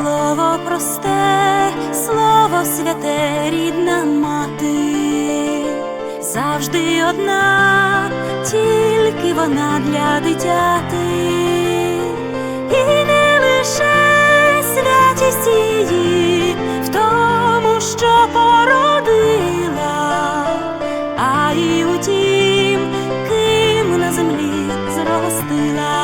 Слово просте, слово святе, рідна мати, завжди одна, тільки вона для дитяти, і не лише святість її в тому, що породила, а й у ким на землі зростила.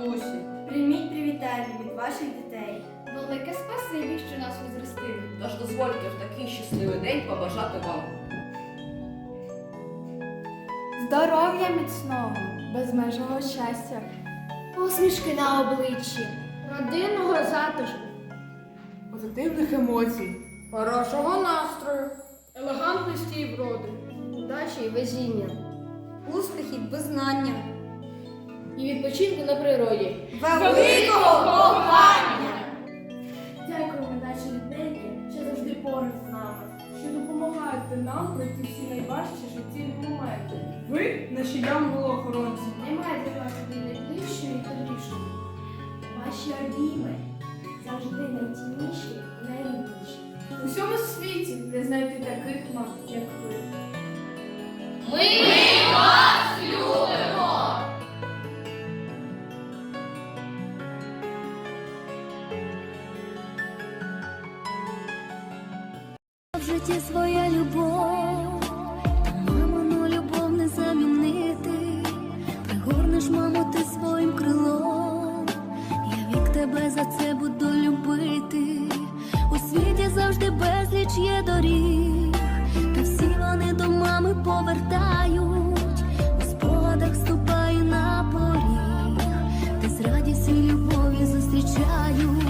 Матусі. Прийміть привітання від ваших дітей. Велике спасибі, що нас возростили. Тож дозвольте в такий щасливий день побажати вам. Здоров'я міцного, безмежного щастя, посмішки на обличчі, родинного затишку, Позитивних емоцій, хорошого настрою. елегантності і вроди, удачі і везіння, Успіхів, визнання. І відпочинку на природі. Великого кохання! Дякуємо наші рідненькі, що завжди поруч з нами, що допомагаєте нам пройти всі найважчі життєві моменти. Ви наші янголи-охоронці. Немає для вас ні найближчої і добрішої. Ваші обійми завжди найтінніші і найрідніші. У всьому світі не знайти таких мам, як ви. В житті своя любов, та мамину любов не замінити. Пригорнеш, мамо, ти своїм крилом. Я вік тебе за це буду любити. У світі завжди безліч є доріг, та всі вони до мами повертають. У спогадах ступаю на поріг, де з радістю й любов'ю зустрічають.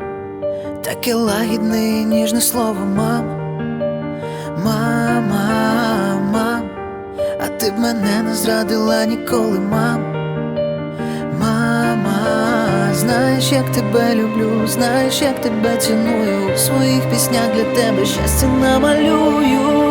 таке лагідне і ніжне слово, мама, Мама, мам, а ти б мене не зрадила ніколи, мама, Мама, знаєш, як тебе люблю, знаєш, як тебе ціную. У своїх піснях для тебе щастя намалюю.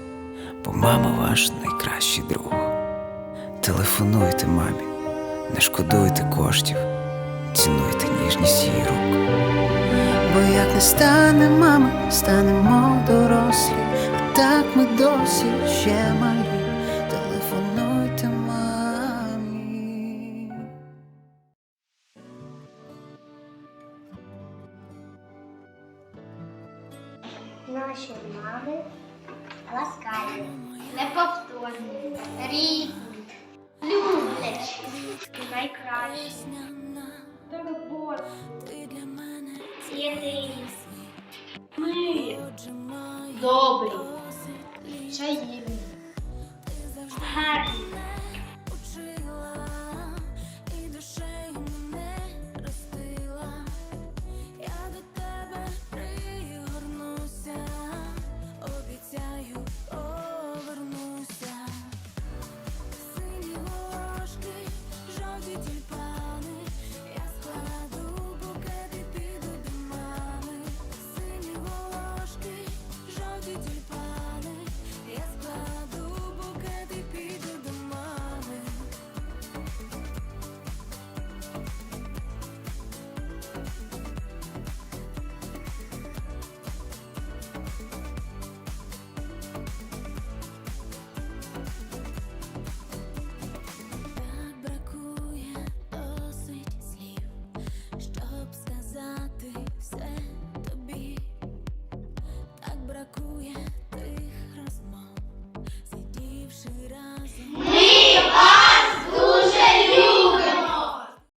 бо мама ваш найкращий друг. Телефонуйте мамі, не шкодуйте коштів, цінуйте ніжність її рук. Бо як не стане мами, станемо дорослі, а так ми досі ще малі. Телефонуйте мамі. Наші мами ласкаві, неповторні, рідні, люблячі, найкращі, житель